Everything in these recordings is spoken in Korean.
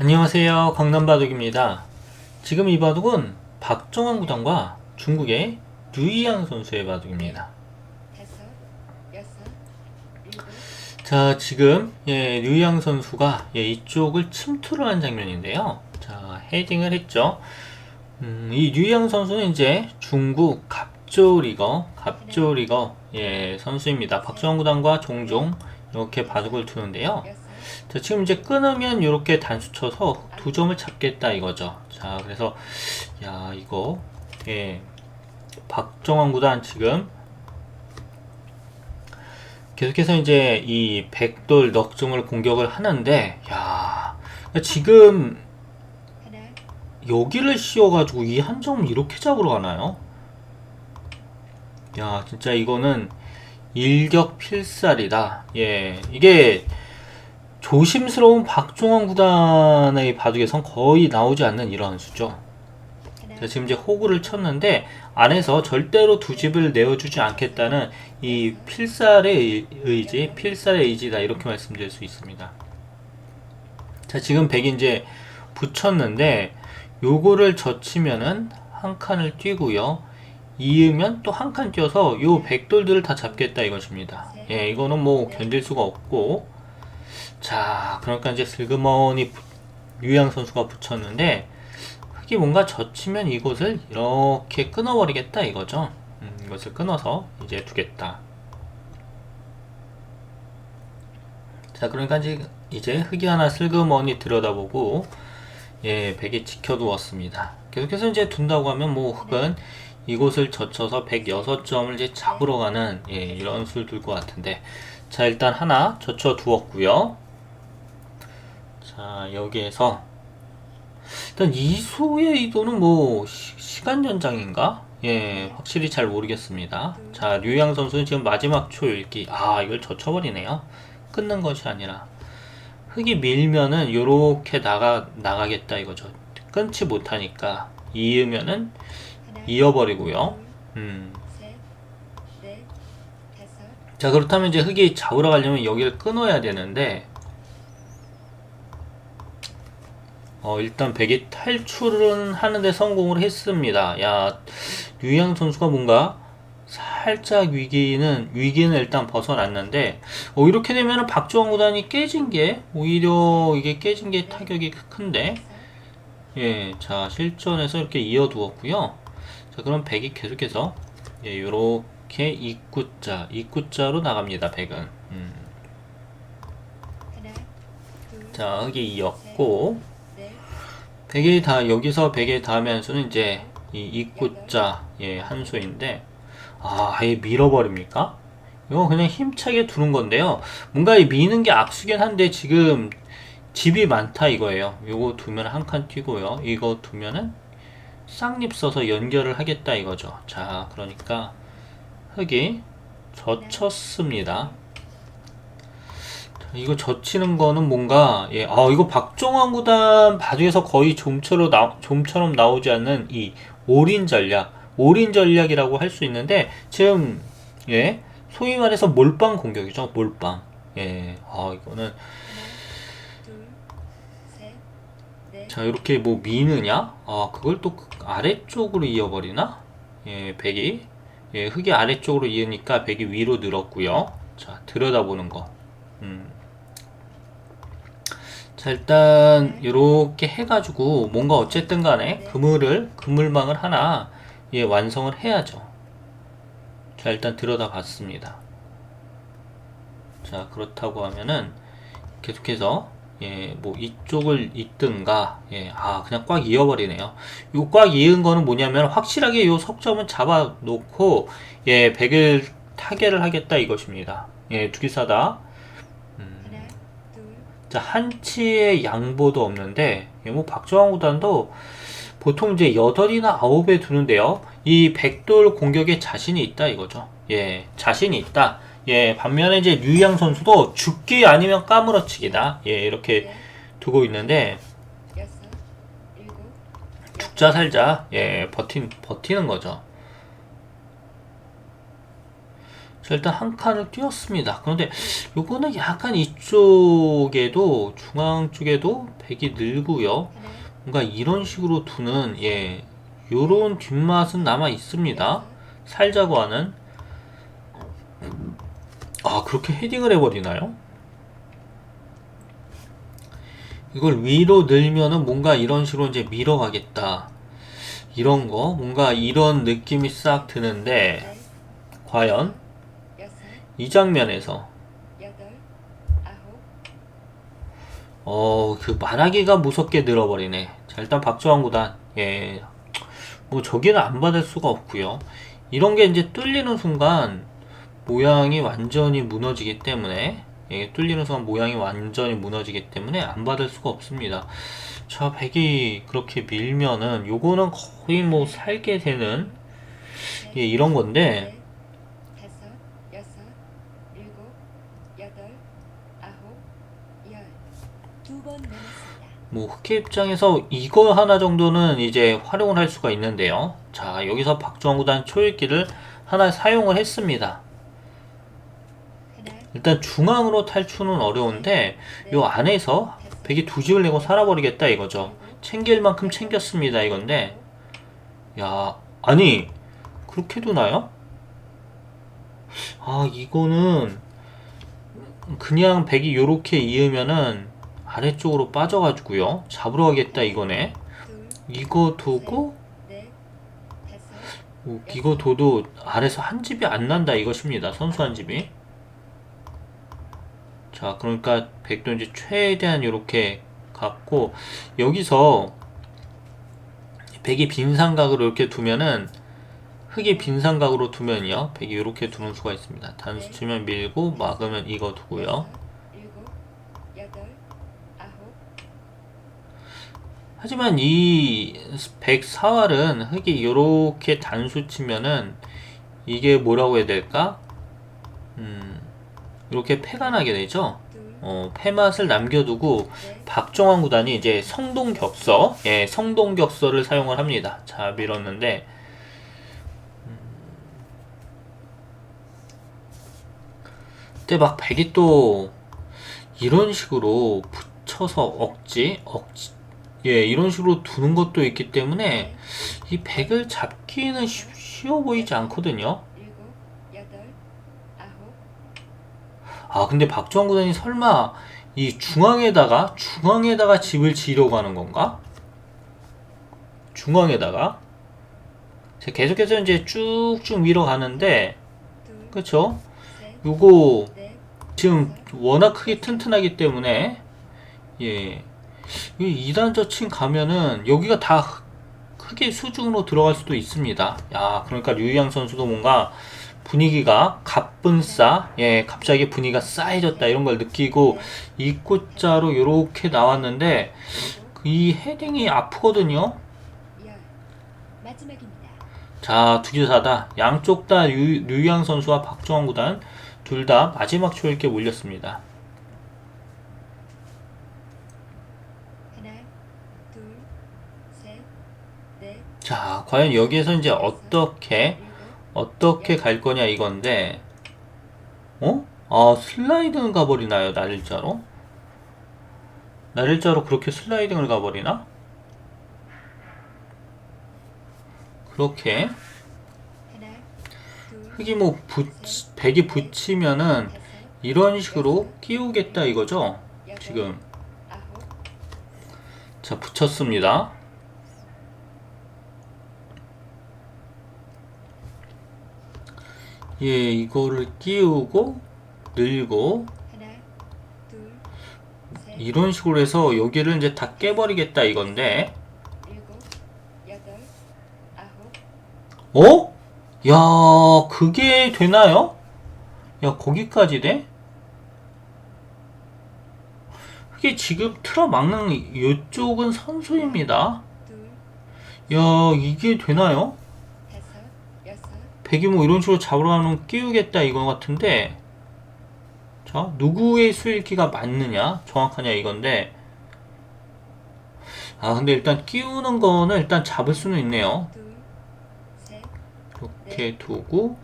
안녕하세요. 강남바둑입니다. 지금 이 바둑은 박정환 구단과 중국의 류이양 선수의 바둑입니다. 자, 지금 예, 류이양 선수가 예, 이쪽을 침투를 한 장면인데요. 자, 헤딩을 했죠. 음, 이 류이양 선수는 이제 중국 갑조 리거, 갑조 리거 예, 선수입니다. 박정환 구단과 종종 이렇게 바둑을 두는데요. 자, 지금 이제 끊으면 이렇게 단수 쳐서 두 점을 잡겠다 이거죠. 자, 그래서 야 이거 예 박정환 구단 지금 계속해서 이제 이 백돌 넉점을 공격을 하는데 야 지금 하나, 여기를 씌워가지고 이 한 점을 이렇게 잡으러 가나요? 야, 진짜 이거는 일격 필살이다. 예, 이게 조심스러운 박종원 구단의 바둑에선 거의 나오지 않는 이러한 수죠. 자, 지금 이제 호구를 쳤는데 안에서 절대로 두 집을 내어주지 않겠다는 이 필살의 의- 의지, 필살의 의지다 이렇게 말씀드릴 수 있습니다. 자, 지금 백이 이제 붙였는데 요거를 젖히면은 한 칸을 뛰고요. 이으면 또 한 칸 뛰어서 요 백돌들을 다 잡겠다 이것입니다. 예, 이거는 뭐 견딜 수가 없고 자, 그러니까 이제 슬그머니 부- 류양 선수가 붙였는데 흙이 뭔가 젖히면 이곳을 이렇게 끊어버리겠다 이거죠. 음, 이것을 끊어서 이제 두겠다. 자, 그러니까 이제, 흙이 하나 슬그머니 들여다보고 예, 백이 지켜두었습니다. 계속해서 이제 둔다고 하면 뭐 흙은 이곳을 젖혀서 106점을 이제 잡으러 가는 예, 이런 수를 둘 것 같은데 자, 일단 하나 젖혀 두었고요. 자, 여기에서 일단 이소의 의도는 뭐 시, 간 연장인가? 예, 확실히 잘 모르겠습니다. 자, 류양 선수는 지금 마지막 초 읽기. 아, 이걸 젖혀버리네요. 끊는 것이 아니라 흙이 밀면은 요렇게 나가 나가겠다 이거죠. 끊지 못하니까 이으면은 이어버리고요. 둘, 음. 자, 그렇다면 이제 흙이 잡으러 가려면 여기를 끊어야 되는데, 어, 일단 백이 탈출은 하는데 성공을 했습니다. 야, 류양 선수가 뭔가 살짝 위기는, 위기는 일단 벗어났는데, 어, 이렇게 되면 박주원 구단이 깨진 게, 오히려 이게 깨진 게 타격이 큰데, 예, 자, 실전에서 이렇게 이어두었고요. 자, 그럼 백이 계속해서, 예, 요렇게 입구자, 입구자로 나갑니다, 백은. 음. 자, 흙이 이었고, 넷, 백이 다, 여기서 백의 다음에 한 수는 이제, 이 입구자, 예, 한 수인데, 아, 아예 밀어버립니까? 이거 그냥 힘차게 두는 건데요. 뭔가 이 미는 게 악수긴 한데, 지금, 집이 많다 이거예요. 요거 두면 한 칸 튀고요. 이거 두면은 쌍립 써서 연결을 하겠다 이거죠. 자, 그러니까 흙이 젖혔습니다. 자, 이거 젖히는 거는 뭔가 예, 아 이거 박종환 구단 바둑에서 거의 좀처럼 나, 좀처럼 나오지 않는 이 올인 전략, 올인 전략이라고 할 수 있는데 지금 예, 소위 말해서 몰빵 공격이죠. 몰빵. 예, 아 이거는 자 이렇게 뭐 미느냐? 아 그걸 또그 아래쪽으로 이어버리나? 예 백이 예 흙이 아래쪽으로 이으니까 백이 위로 늘었고요 자 들여다보는 거 음. 자 일단 이렇게 해가지고 뭔가 어쨌든 간에 그물을 그물망을 하나 예 완성을 해야죠 자 일단 들여다 봤습니다 자 그렇다고 하면은 계속해서 예, 뭐 이쪽을 잇든가 예, 아 그냥 꽉 이어버리네요. 요 꽉 이은 거는 뭐냐면 확실하게 요 석점은 잡아 놓고 예, 백을 타결을 하겠다 이것입니다. 예, 두기사다. 자, 한치의 양보도 없는데 예, 뭐 박정환 구단도 보통 이제 여덟이나 아홉에 두는데요. 이 백돌 공격에 자신이 있다 이거죠. 예, 자신이 있다. 예, 반면에 이제 류양 선수도 죽기 아니면 까무러치기다. 예, 이렇게 두고 있는데 죽자 살자 예 버틴 버티는 거죠. 자, 일단 한 칸을 띄웠습니다. 그런데 요거는 약간 이쪽에도 중앙 쪽에도 백이 늘고요. 뭔가 이런 식으로 두는 예 요런 뒷맛은 남아 있습니다. 살자고 하는 아 그렇게 헤딩을 해버리나요? 이걸 위로 늘면은 뭔가 이런 식으로 이제 밀어가겠다 이런 거 뭔가 이런 느낌이 싹 드는데 넷, 과연 이 장면에서. 어 그 말하기가 무섭게 늘어버리네. 자 일단 박주환 구단. 예 뭐 저기는 안 받을 수가 없고요. 이런 게 이제 뚫리는 순간 모양이 완전히 무너지기 때문에 예, 뚫리는 순간 모양이 완전히 무너지기 때문에 안 받을 수가 없습니다. 자 백이 그렇게 밀면은 요거는 거의 뭐 살게 되는 셋, 예, 이런 건데 넷, 다섯, 여섯, 일곱, 여덟, 아홉, 열. 두 번 남았습니다. 뭐 흑해 입장에서 이거 하나 정도는 이제 활용을 할 수가 있는데요. 자 여기서 박주원 구단 초읽기를 하나 사용을 했습니다. 하나, 일단 중앙으로 탈출은 어려운데 요 안에서 백이 두 집을 내고 살아버리겠다 이거죠. 챙길 만큼 챙겼습니다 이건데 야 아니 그렇게 두나요? 아 이거는 그냥 백이 요렇게 이으면은 아래쪽으로 빠져가지고요 잡으러 가겠다 이거네 둘, 이거 두고 이거 둬도 아래서 한 집이 안 난다 이것입니다. 선수 한 집이. 자, 그러니까 백도 이제 최대한 이렇게 갖고 여기서 백이 빈 삼각으로 이렇게 두면은 흙이 빈 삼각으로 두면요 백이 이렇게 두는 수가 있습니다. 단수 치면 밀고 막으면 이거 두고요. 여섯, 일곱, 여덟, 아홉, 하지만 이 백사활은 흙이 이렇게 단수 치면은 이게 뭐라고 해야 될까? 음, 이렇게 패가 나게 되죠. 둘, 어, 패맛을 남겨두고 넷, 박정환 구단이 이제 성동격서, 예, 성동격서를 사용을 합니다. 자, 밀었는데, 음, 근데 막 백이 또 이런 식으로 붙여서 억지, 억지, 예, 이런 식으로 두는 것도 있기 때문에 이 백을 잡기는 쉬- 쉬워 보이지 않거든요. 아, 근데 박정환 구단이 설마 이 중앙에다가 중앙에다가 집을 지으려고 하는 건가? 중앙에다가 자, 계속해서 이제 쭉쭉 밀어 가는데? 셋, 요거 넷, 지금 워낙 크게 튼튼하기 때문에 예. 이 2단 저칭 가면은 여기가 다 크- 크게 수중으로 들어갈 수도 있습니다. 야, 그러니까 류양 선수도 뭔가 분위기가 가뿐싸, 예, 갑자기 분위기가 싸해졌다 이런 걸 느끼고 입구자로 이렇게 나왔는데 이 헤딩이 아프거든요. 자, 두기사다. 양쪽 다 류, 류양 선수와 박정환 구단 둘 다 마지막 초읽게 몰렸습니다. 하나, 둘, 셋, 넷, 자, 과연 여기에서 이제 어떻게 어떻게 갈 거냐 이건데, 어? 아, 슬라이딩을 가버리나요, 날일자로? 날일자로 그렇게 슬라이딩을 가버리나? 그렇게 흙이 뭐 붙, 백이 붙이면은 이런 식으로 끼우겠다 이거죠? 지금 자 붙였습니다. 예, 이거를 끼우고 늘고 이런 식으로 해서 여기를 이제 다 깨버리겠다 이건데 어? 야 그게 되나요? 야 거기까지 돼? 그게 지금 틀어막는 이쪽은 선수입니다 둘, 야 이게 되나요? 뭐 이런 식으로 잡으러 가면 끼우겠다 이거 같은데 자 누구의 수일기가 맞느냐? 정확하냐 이건데. 아 근데 일단 끼우는 거는 일단 잡을 수는 있네요. 이렇게 두고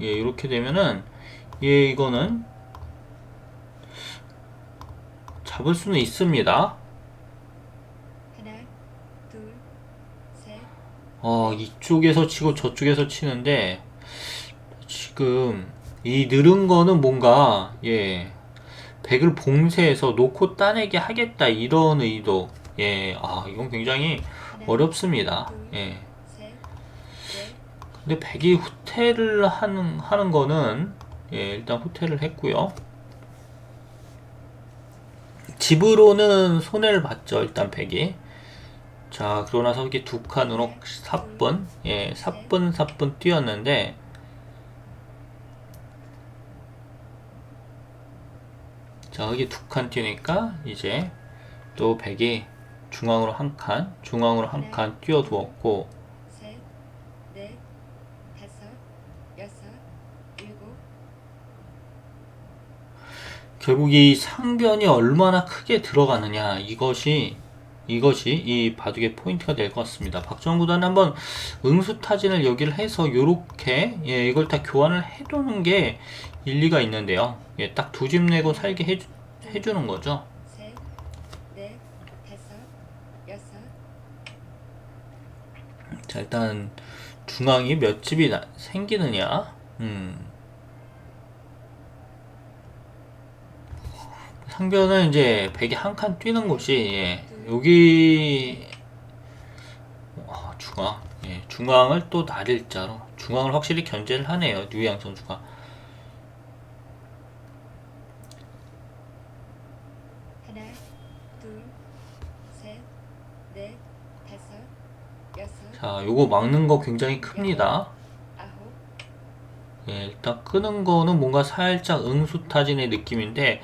예, 이렇게 되면은 예, 이거는 잡을 수는 있습니다. 하나, 둘, 셋, 어, 이쪽에서 치고 저쪽에서 치는데 지금 이 느른 거는 뭔가 예, 백을 봉쇄해서 놓고 따내게 하겠다 이런 의도. 예, 아, 이건 굉장히 하나, 어렵습니다. 예. 셋, 넷, 근데 백이 후퇴를 하는 하는 거는 예, 일단 후퇴를 했고요. 집으로는 손해를 봤죠. 일단 백이. 자, 그러고 나서 이렇게 두 칸으로 4분, 예, 4분 4분 뛰었는데 자, 여기 두 칸 뛰니까 이제 또 백이 중앙으로 한 칸, 중앙으로 한 칸 뛰어두었고 결국 이 상변이 얼마나 크게 들어가느냐? 이것이 이것이 이 바둑의 포인트가 될 것 같습니다. 박정원 구단 한번 응수타진을 여기를 해서 요렇게 예, 이걸 다 교환을 해두는 게 일리가 있는데요. 예, 딱 두 집 내고 살게 해주, 해주는 거죠. 셋, 넷, 다섯, 여섯, 자 일단 중앙이 몇 집이 나- 생기느냐 음. 상변은 이제 백이 한 칸 뛰는 곳이 예, 여기 아, 중앙? 예, 중앙을 또 날일자로. 중앙을 확실히 견제를 하네요 류양 선수가. 하나, 둘, 셋, 넷, 다섯, 여섯, 자 요거 막는 거 굉장히 큽니다. 아홉, 예, 일단 끄는 거는 뭔가 살짝 응수타진의 느낌인데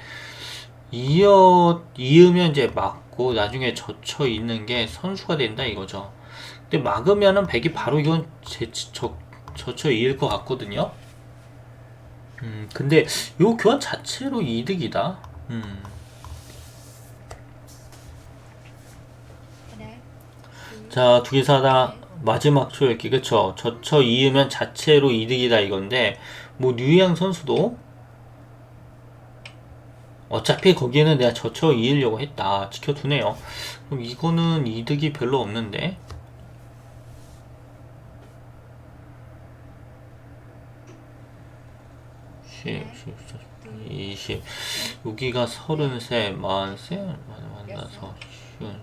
이어 이으면 이제 막 고 나중에 젖혀 있는 게 선수가 된다 이거죠. 근데 막으면은 백이 바로 이건 제, 저, 젖혀 이을 것 같거든요. 음, 근데 요 교환 자체로 이득이다. 음, 둘, 자, 두 개 사다 마지막 초읽기 그쵸? 젖혀 이으면 자체로 이득이다 이건데 뭐 류양 선수도 어차피 거기에는 내가 젖혀 이으려고 했다 지켜두네요. 그럼 이거는 이득이 별로 없는데 이십 여기가 서른세, 만세, 쉬운,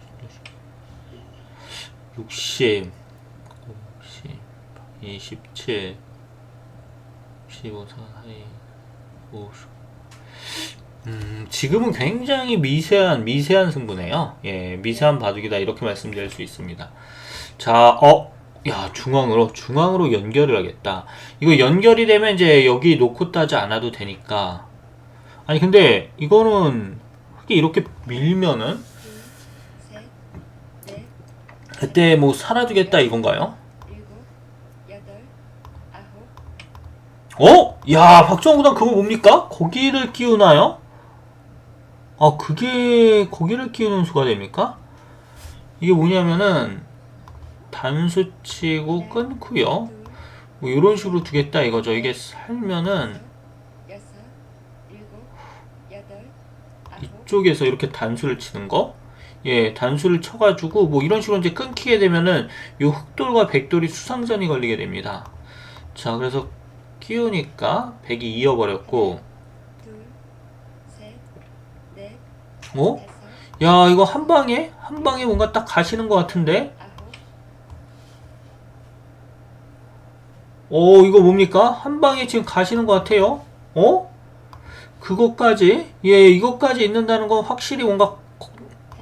육십, 이십칠, 십오, 사사이, 오십. 음, 지금은 굉장히 미세한, 미세한 승부네요. 예, 미세한 바둑이다. 이렇게 말씀드릴 수 있습니다. 자, 어, 야, 중앙으로, 중앙으로 연결을 하겠다. 이거 연결이 되면 이제 여기 놓고 따지 않아도 되니까. 아니, 근데 이거는, 흙이 이렇게 밀면은, 그때 뭐 살아두겠다 이건가요? 어? 야, 박정우 구단 그거 뭡니까? 거기를 끼우나요? 아, 그게 거기를 끼우는 수가 됩니까? 이게 뭐냐면은 단수 치고 끊고요. 둘, 뭐 이런 식으로 두겠다 이거죠. 이게 살면은 이쪽에서 이렇게 단수를 치는 거. 예, 단수를 쳐가지고 뭐 이런 식으로 이제 끊기게 되면은 요 흑돌과 백돌이 수상전이 걸리게 됩니다. 자, 그래서 끼우니까 백이 이어버렸고, 둘, 셋, 넷, 어? 야, 이거 한 방에? 한 방에 뭔가 딱 가시는 것 같은데? 어, 이거 뭡니까? 한 방에 지금 가시는 것 같아요? 어? 그것까지? 예, 이것까지 있는다는 건 확실히 뭔가 거-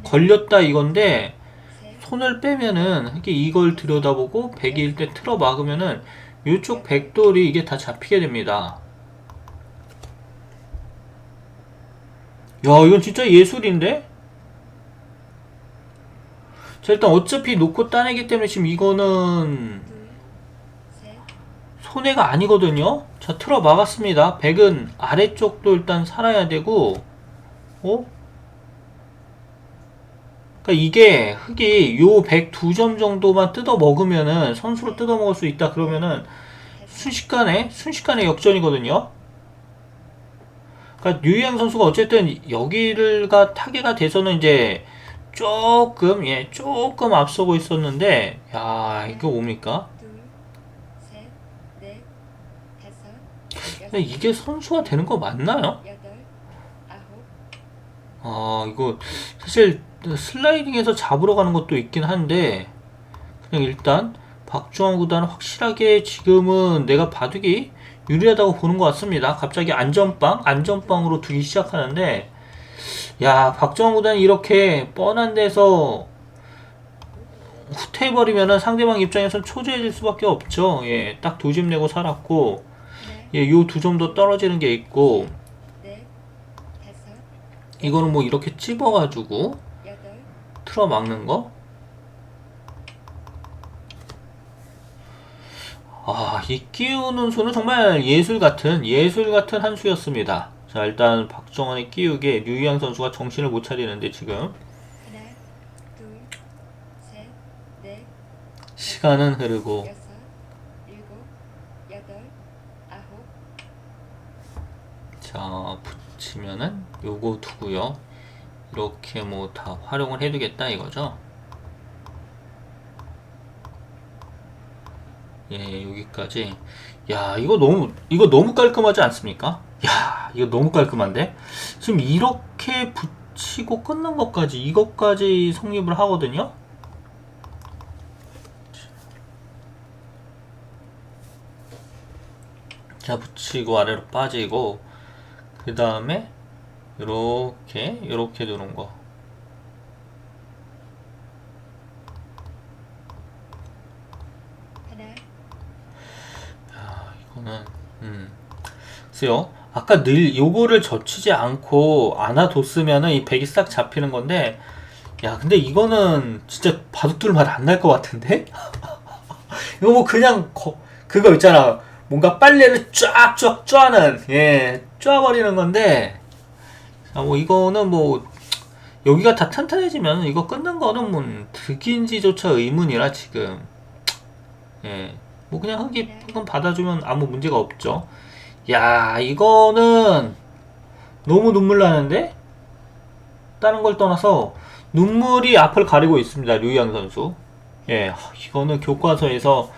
걸렸다 이건데, 셋, 손을 빼면은, 이게 이걸 들여다보고, 백일 때 틀어 막으면은, 요쪽 백돌이 이게 다 잡히게 됩니다. 야, 이건 진짜 예술인데? 자, 일단 어차피 놓고 따내기 때문에 지금 이거는, 손해가 아니거든요. 자, 틀어 막았습니다. 백은 아래쪽도 일단 살아야 되고, 어? 그러니까 이게 흙이 요 102점 정도만 뜯어 먹으면은 선수로 뜯어 먹을 수 있다 그러면은 순식간에 순식간에 역전이거든요. 그러니까 류양 선수가 어쨌든 여기를가 타계가 돼서는 이제 조금 예 조금 앞서고 있었는데 야 이거 뭡니까? 근데 여섯, 이게 선수가 되는 거 맞나요? 아 이거 사실 슬라이딩해서 잡으러 가는 것도 있긴 한데 그냥 일단 박주원 구단은 확실하게 지금은 내가 바둑이 유리하다고 보는 것 같습니다. 갑자기 안전빵 안전빵으로 두기 시작하는데 야 박주원 구단이 이렇게 뻔한 데서 후퇴해버리면은 상대방 입장에선 초조해질 수밖에 없죠. 예, 딱 두 집 내고 살았고 하나, 예, 요 두 점 더 떨어지는 게 있고 넷, 다섯, 이거는 뭐 이렇게 찝어가지고 틀어 막는 거? 아, 이 끼우는 수는 정말 예술 같은, 예술 같은 한 수였습니다. 자, 일단 박정원의 끼우게 류희양 선수가 정신을 못 차리는데 지금 하나, 둘, 셋, 넷, 시간은 흐르고 자, 붙이면은 요거 두고요. 이렇게 뭐 다 활용을 해두겠다 이거죠. 예, 여기까지. 야, 이거 너무, 이거 너무 깔끔하지 않습니까? 야, 이거 너무 깔끔한데? 지금 이렇게 붙이고 끊는 것까지, 이것까지 성립을 하거든요? 자, 붙이고 아래로 빠지고, 그 다음에, 요렇게 두는 거. 하나, 아, 이거는 음 글쎄요. 아까 늘 요거를 젖히지 않고 안아뒀으면은 이 백이 싹 잡히는 건데 야 근데 이거는 진짜 바둑둘 맛안날 것 같은데? 이거 뭐 그냥 거- 그거 있잖아. 뭔가 빨래를 쫙쫙 쫙는 예 쫙버리는 건데 자뭐 이거는 뭐 여기가 다 튼튼해지면 이거 끊는 거는 뭐 득인지조차 의문이라 지금. 예 뭐 그냥 흙이 흙은 받아주면 아무 문제가 없죠. 야, 이거는 너무 눈물 나는데? 다른 걸 떠나서 눈물이 앞을 가리고 있습니다. 류양 선수. 예, 하, 이거는 교과서에서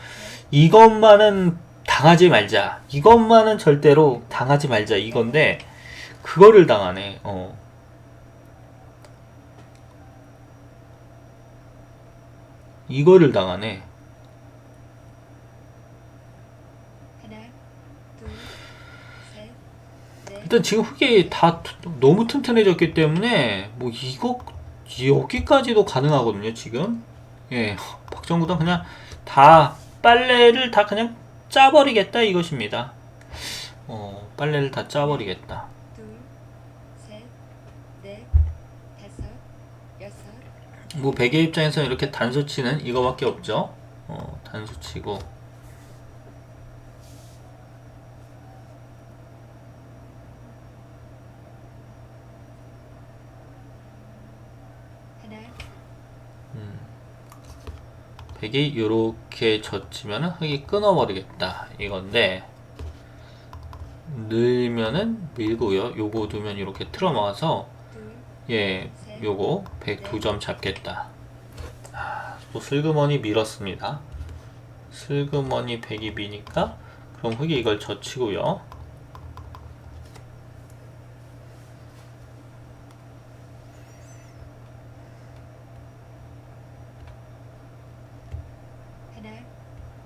이것만은 당하지 말자. 이것만은 절대로 당하지 말자. 이건데 그거를 당하네. 어. 이거를 당하네. 하나, 둘, 셋, 넷, 일단 지금 흙이 다 트- 너무 튼튼해졌기 때문에 뭐 이거 여기까지도 가능하거든요 지금. 예 박정구단 그냥 다 빨래를 다 그냥 짜버리겠다 이것입니다. 어 빨래를 다 짜버리겠다. 뭐 베개 입장에서는 이렇게 단수 치는 이거밖에 없죠. 어 단수 치고 하나, 백이 요렇게 젖히면은 흙이 끊어버리겠다. 이건데 늘면은 밀고요. 요거 두면 이렇게 틀어모아서 둘, 예 요거 102점 잡겠다. 아, 또 슬그머니 밀었습니다. 슬그머니 100이 미니까 그럼 흙이 이걸 젖히고요 하나,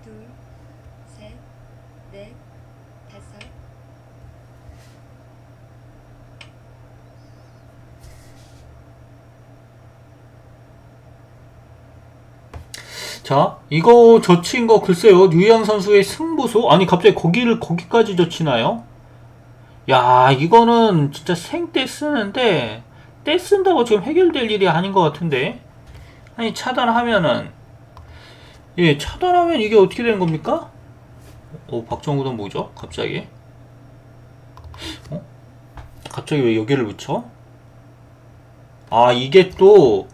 둘, 셋, 넷, 다섯, 자 이거 젖힌 거 글쎄요 류양 선수의 승부수 아니 갑자기 거기를 거기까지 젖히나요? 야 이거는 진짜 생떼 쓰는데 떼 쓴다고 지금 해결될 일이 아닌 것 같은데 아니 차단하면은 예 차단하면 이게 어떻게 되는 겁니까? 어 박정우는 뭐죠? 갑자기 어? 갑자기 왜 여기를 붙여? 아 이게 또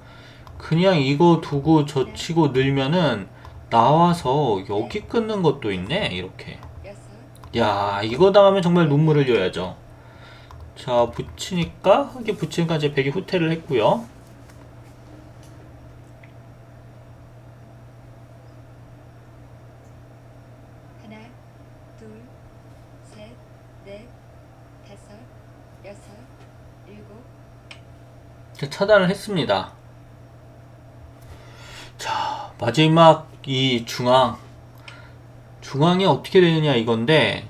그냥 이거 두고 젖히고 늘면은 나와서 여기 끊는 것도 있네 이렇게 야, 이거 당하면 정말 눈물을 흘려야죠. 자, 붙이니까, 흙이 붙이니까 이제 백이 후퇴를 했고요. 하나, 둘, 셋, 넷, 다섯, 여섯, 일곱, 자, 차단을 했습니다. 자, 마지막 이 중앙. 중앙이 어떻게 되느냐 이건데,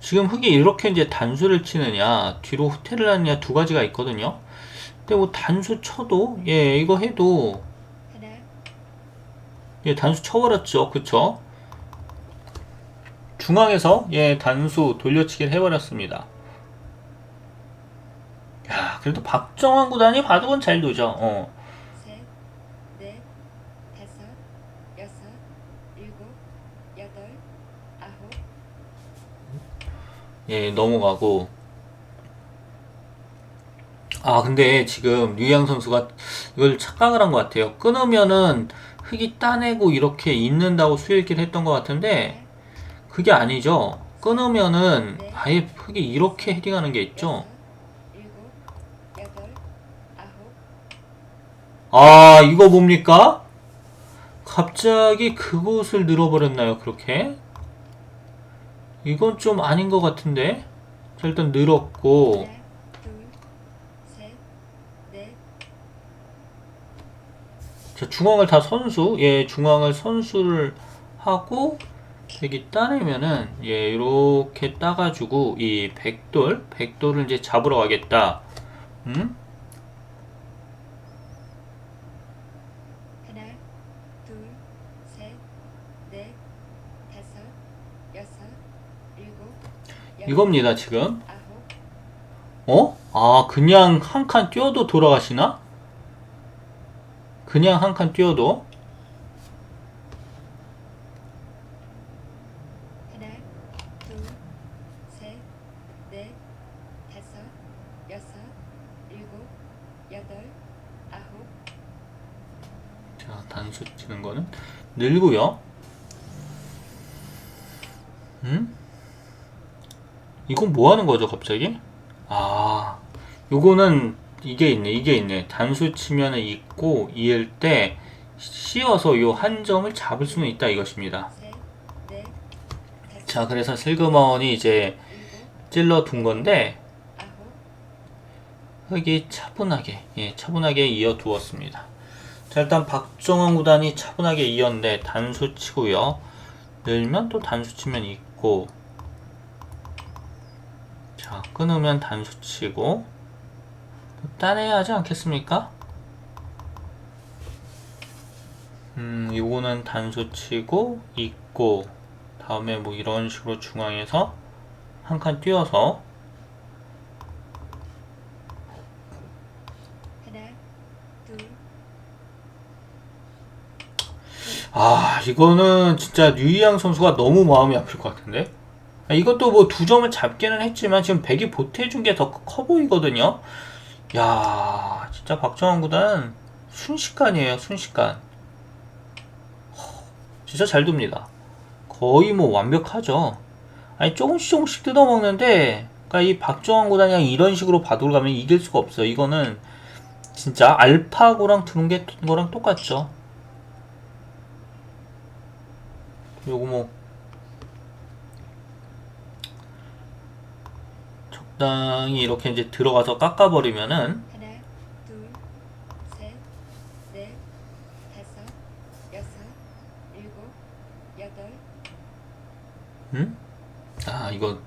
지금 흙이 이렇게 이제 단수를 치느냐, 뒤로 후퇴를 하느냐 두 가지가 있거든요. 근데 뭐 단수 쳐도, 예, 이거 해도, 예, 단수 쳐버렸죠. 그쵸? 중앙에서, 예, 단수 돌려치기를 해버렸습니다. 야, 그래도 박정환 구단이 바둑은 잘 두죠. 어. 셋, 넷, 다섯, 여섯, 일곱, 여덟, 아홉, 예, 넘어가고. 아, 근데 지금 류양 선수가 이걸 착각을 한 것 같아요. 끊으면은 흙이 따내고 이렇게 있는다고 수일기를 했던 것 같은데, 그게 아니죠. 끊으면은 아예 흙이 이렇게 헤딩하는 게 있죠. 아, 이거 뭡니까? 갑자기 그곳을 늘어버렸나요, 그렇게? 이건 좀 아닌 것 같은데? 자, 일단 늘었고, 자, 중앙을 다 선수, 예, 중앙을 선수를 하고, 여기 따내면은, 예, 이렇게 따가지고, 이 백돌, 백돌을 이제 잡으러 가겠다. 음? 하나, 둘, 셋, 넷, 다섯, 여섯, 일곱, 여덟, 이겁니다, 지금. 어? 아, 그냥 한 칸 뛰어도 돌아가시나? 그냥 한 칸 뛰어도? 단수 치는 거는 늘고요. 이건 뭐 하는 거죠, 갑자기? 아, 요거는 이게 있네, 이게 있네. 단수 치면은 있고, 이을 때 씌어서 요 한 점을 잡을 수는 있다 이것입니다. 자, 그래서 슬그머니 이제 찔러 둔 건데, 흙이 차분하게, 예, 차분하게 이어 두었습니다. 자, 일단 박정환 구단이 차분하게 이었는데 단수 치고요. 늘면 또 단수 치면 있고, 자, 끊으면 단수 치고, 또 따내야 하지 않겠습니까? 음, 요거는 단수 치고, 있고, 다음에 뭐 이런 식으로 중앙에서 한 칸 띄어서 아, 이거는 진짜 류이양 선수가 너무 마음이 아플 것 같은데? 아, 이것도 뭐 두 점을 잡기는 했지만 지금 백이 보태준 게 더 커 보이거든요? 야 진짜 박정환 구단 순식간이에요, 순식간. 허, 진짜 잘 둡니다. 거의 뭐 완벽하죠. 아니, 조금씩 조금씩 뜯어먹는데, 그러니까 이 박정환 구단이 그냥 이런 식으로 바둑을 가면 이길 수가 없어요. 이거는 진짜 알파고랑 두는 게 거랑 똑같죠. 요거 뭐 적당히 이렇게 이제 들어가서 깎아버리면은 하나, 둘, 셋, 넷, 다섯, 여섯, 일곱, 여덟, 음? 아 이거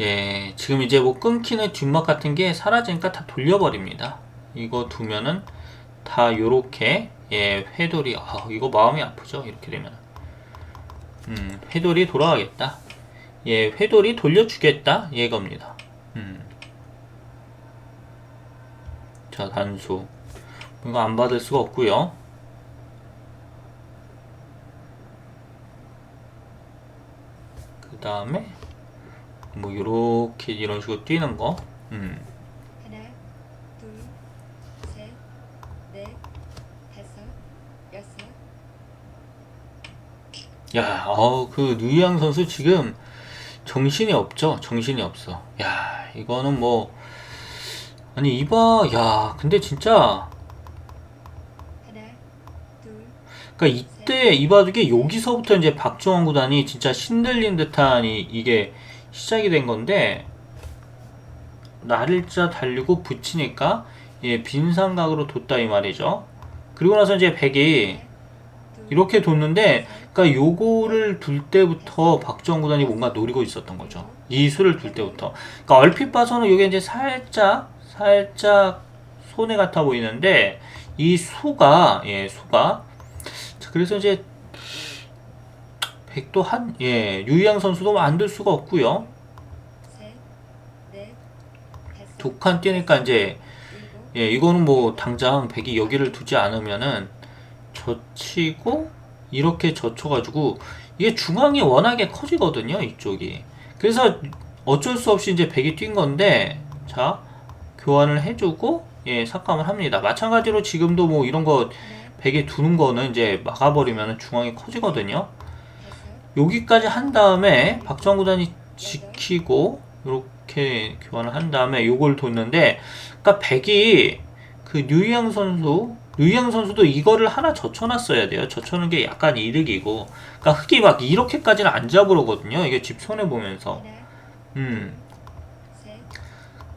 예 지금 이제 뭐 끊기는 뒷막 같은 게 사라지니까 다 돌려버립니다. 이거 두면은 다 요렇게 예 회돌이 아 이거 마음이 아프죠? 이렇게 되면 음 회돌이 돌아가겠다. 예 회돌이 돌려주겠다. 얘겁니다 음. 자 단수 이거 안 받을 수가 없고요 그 다음에 뭐 요렇게 이런 식으로 뛰는 거 음. 하나, 둘, 셋, 넷, 다섯, 여섯, 야, 어, 그 류이양 선수 지금 정신이 없죠. 정신이 없어. 야, 이거는 뭐 아니 이봐, 야, 근데 진짜 둘, 그러니까 이때 이 바둑이 여기서부터 이제 박정원 구단이 진짜 신들린 듯한 이, 이게 시작이 된 건데 날일자 달리고 붙이니까 예, 빈 삼각으로 뒀다 이 말이죠. 그리고 나서 이제 백이 둘, 이렇게 뒀는데 그러니까 요거를 둘 때부터 박정원 구단이 뭔가 노리고 있었던 거죠. 이 수를 둘 때부터. 그러니까 얼핏 봐서는 이게 이제 살짝 살짝 손해 같아 보이는데 이 수가 예 수가 자, 그래서 이제 백도 한 예 유희양 선수도 만들 수가 없고요. 두 칸 뛰니까 이제 예 이거는 뭐 당장 백이 여기를 두지 않으면은 젖히고 이렇게 젖혀가지고 이게 중앙이 워낙에 커지거든요 이쪽이. 그래서 어쩔 수 없이 이제 백이 뛴 건데 자 교환을 해주고 예 삭감을 합니다. 마찬가지로 지금도 뭐 이런 거 하나, 백에 두는 거는 이제 막아버리면 중앙이 커지거든요. 여기까지 한 다음에 박정구 구단이 지키고 이렇게 교환을 한 다음에 요걸 뒀는데 그러니까 백이 그 류양 선수 류양 선수도 이거를 하나 젖혀놨어야 돼요. 젖혀놓은 게 약간 이득이고. 그러니까 흑이 막 이렇게까지는 안 잡으러거든요. 이게 집 손해 보면서. 하나, 음. 셋,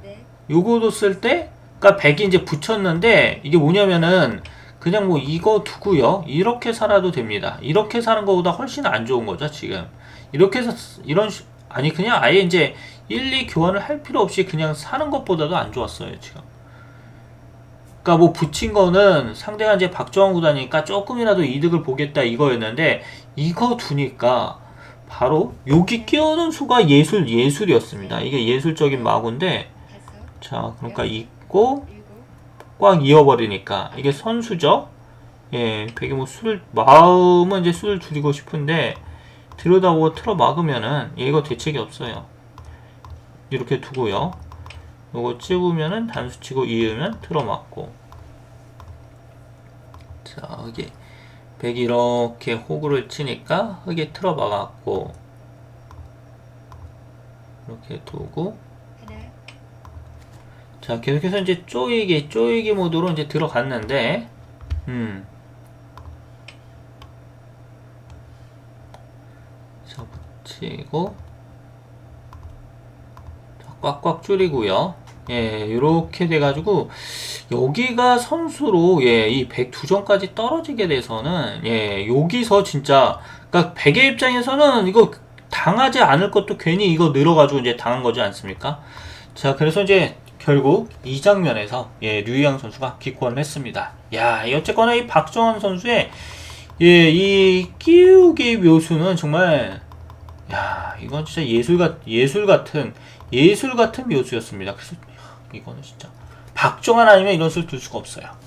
넷, 요거 뒀을 때 그러니까 백이 이제 붙였는데 이게 뭐냐면은 그냥 뭐 이거 두고요. 이렇게 살아도 됩니다. 이렇게 사는 것보다 훨씬 안 좋은 거죠 지금. 이렇게 해서 쓰- 이런 식- 아니 그냥 아예 이제 1, 2 교환을 할 필요 없이 그냥 사는 것보다도 안 좋았어요 지금 그러니까 뭐 붙인 거는 상대가 이제 박정환 구단이니까 조금이라도 이득을 보겠다 이거였는데 이거 두니까 바로 여기 끼우는 수가 예술 예술이었습니다 이게 예술적인 마구인데 자, 그러니까 있고 꽉 이어버리니까 이게 선수죠. 예, 백이 뭐 술을 마음은 이제 술을 줄이고 싶은데 들여다보고 틀어 막으면은 예, 이거 대책이 없어요. 이렇게 두고요. 요거 찍으면은 단수 치고 이으면 틀어 막고. 자, 여기 백이 이렇게 호구를 치니까 흙에 틀어 막았고 이렇게 두고 자, 계속해서 이제 쪼이기, 쪼이기 모드로 이제 들어갔는데, 음. 자, 붙이고, 자, 꽉꽉 줄이고요. 예, 요렇게 돼가지고, 여기가 선수로, 예, 이 102점까지 떨어지게 돼서는, 예, 여기서 진짜, 그니까, 백의 입장에서는 이거 당하지 않을 것도 괜히 이거 늘어가지고 이제 당한 거지 않습니까? 자, 그래서 이제 결국 이 장면에서 예, 류희양 선수가 기권을 했습니다. 야, 이 어쨌거나 이 박정원 선수의 예, 이 끼우기 묘수는 정말 야, 이건 진짜 예술 같 예술 같은 예술 같은 묘수였습니다. 그래서 이거는 진짜 박정환 아니면 이런 수를 둘 수가 없어요.